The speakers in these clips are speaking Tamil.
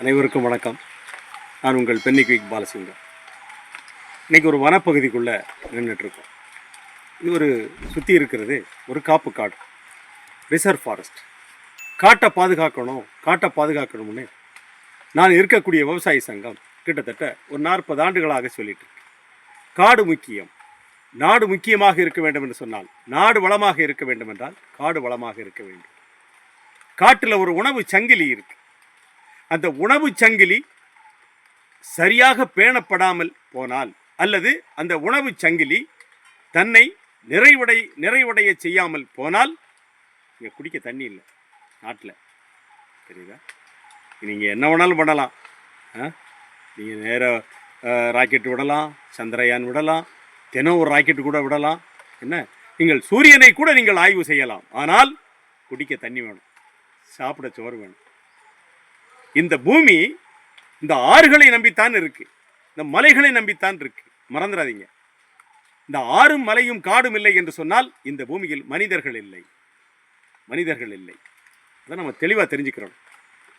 அனைவருக்கும் வணக்கம். நான் உங்கள் பென்னி பாலசிங்கம். இன்னைக்கு ஒரு வனப்பகுதிக்குள்ளே நின்றுட்டுருக்கோம் இது ஒரு சுற்றி இருக்கிறது ஒரு காப்பு காடு. ரிசர்வ் ஃபாரஸ்ட் காட்டை பாதுகாக்கணும் காட்டை பாதுகாக்கணும்னு நான் இருக்கக்கூடிய விவசாய சங்கம் கிட்டத்தட்ட ஒரு நாற்பது ஆண்டுகளாக சொல்லிட்டு காடு முக்கியம். நாடு முக்கியமாக இருக்க வேண்டும் என்று சொன்னால் நாடு வளமாக இருக்க வேண்டும் என்றால் காடு வளமாக இருக்க வேண்டும். காட்டில் ஒரு உணவு சங்கிலி இருக்குது அந்த உணவு சங்கிலி சரியாக பேணப்படாமல் போனால் அல்லது அந்த உணவு சங்கிலி தன்னை நிறைவுடை நிறைவுடைய செய்யாமல் போனால் இங்கே குடிக்க தண்ணி இல்லை நாட்டில். தெரியுதா? நீங்கள் என்ன வேணாலும் பண்ணலாம். நீங்கள் நேராக ராக்கெட் விடலாம் சந்திரயான் விடலாம் தினம் ஒரு ராக்கெட் கூட விடலாம். என்ன? நீங்கள் சூரியனை கூட நீங்கள் ஆய்வு செய்யலாம். ஆனால் குடிக்க தண்ணி வேணும். சாப்பிட சோறு வேணும். இந்த பூமி இந்த ஆறுகளை நம்பித்தான் இருக்கு. இந்த மலைகளை நம்பித்தான் இருக்கு. மறந்துடாதீங்க. இந்த ஆறும் மலையும் காடும் இல்லை என்று சொன்னால் இந்த பூமியில் மனிதர்கள் இல்லை. மனிதர்கள் இல்லை. அதை நம்ம தெளிவாக தெரிஞ்சுக்கிறோம்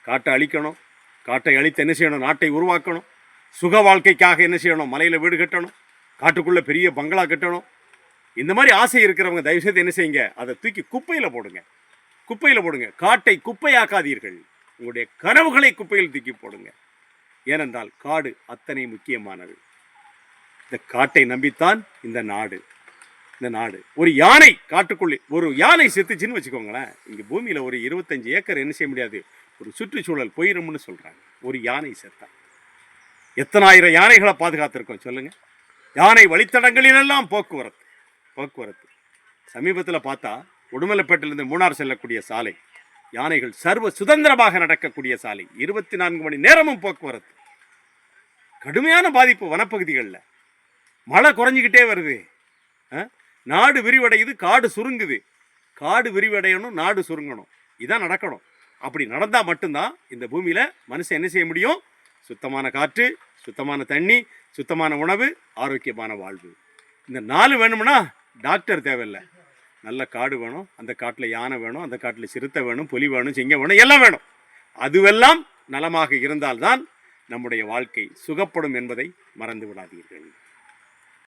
காட்டை அழிக்கணும். காட்டை அழித்து என்ன செய்யணும்? நாட்டை உருவாக்கணும். சுக வாழ்க்கைக்காக என்ன செய்யணும்? மலையில் வீடு கட்டணும். காட்டுக்குள்ளே பெரிய பங்களா கட்டணும். இந்த மாதிரி ஆசை இருக்கிறவங்க தயவுசெய்து என்ன செய்யுங்க? அதை தூக்கி குப்பையில் போடுங்க. குப்பையில் போடுங்க. காட்டை குப்பையாக்காதீர்கள். உங்களுடைய கனவுகளை குப்பையில் தூக்கி போடுங்க. ஏனென்றால் காடு அத்தனை முக்கியமானது. இந்த காட்டை நம்பித்தான் இந்த நாடு. இந்த நாடு. ஒரு யானை காட்டுக்குள்ளே ஒரு யானை செத்துச்சுன்னு வச்சுக்கோங்களேன். இங்கே பூமியில் ஒரு இருபத்தஞ்சு ஏக்கர் என்ன செய்ய முடியாது? ஒரு சுற்றுச்சூழல் போயிடும்னு சொல்கிறாங்க ஒரு யானை செத்தா. எத்தனாயிரம் யானைகளை பாதுகாத்திருக்கோம் சொல்லுங்கள் யானை வழித்தடங்களிலெல்லாம் போக்குவரத்து போக்குவரத்து. சமீபத்தில் பார்த்தா உடுமலைப்பேட்டிலிருந்து மூணார் செல்லக்கூடிய சாலை. யானைகள் சர்வ சுதந்திரமாக நடக்கக்கூடிய சாலை. இருபத்தி நான்கு மணி நேரமும் போக்குவரத்து. கடுமையான பாதிப்பு வனப்பகுதிகளில். மழை குறைஞ்சிக்கிட்டே வருது. ஆ? நாடு விரிவடையுது காடு சுருங்குது. காடு விரிவடையணும் நாடு சுருங்கணும். இதான் நடக்கணும். அப்படி நடந்தால் மட்டும்தான் இந்த பூமியில் மனுஷன் என்ன செய்ய முடியும்? சுத்தமான காற்று சுத்தமான தண்ணி சுத்தமான உணவு ஆரோக்கியமான வாழ்வு. இந்த நாலு வேணும்னா டாக்டர் தேவையில்லை. நல்ல காடு வேணும் அந்த காட்டில் யானை வேணும் அந்த காட்டில் சிறுத்தை வேணும் புலி வேணும் சிங்கம் வேணும் எல்லாம் வேணும். அதுவெல்லாம் நலமாக இருந்தால்தான் நம்முடைய வாழ்க்கை சுகப்படும் என்பதை மறந்து விடாதீர்கள்.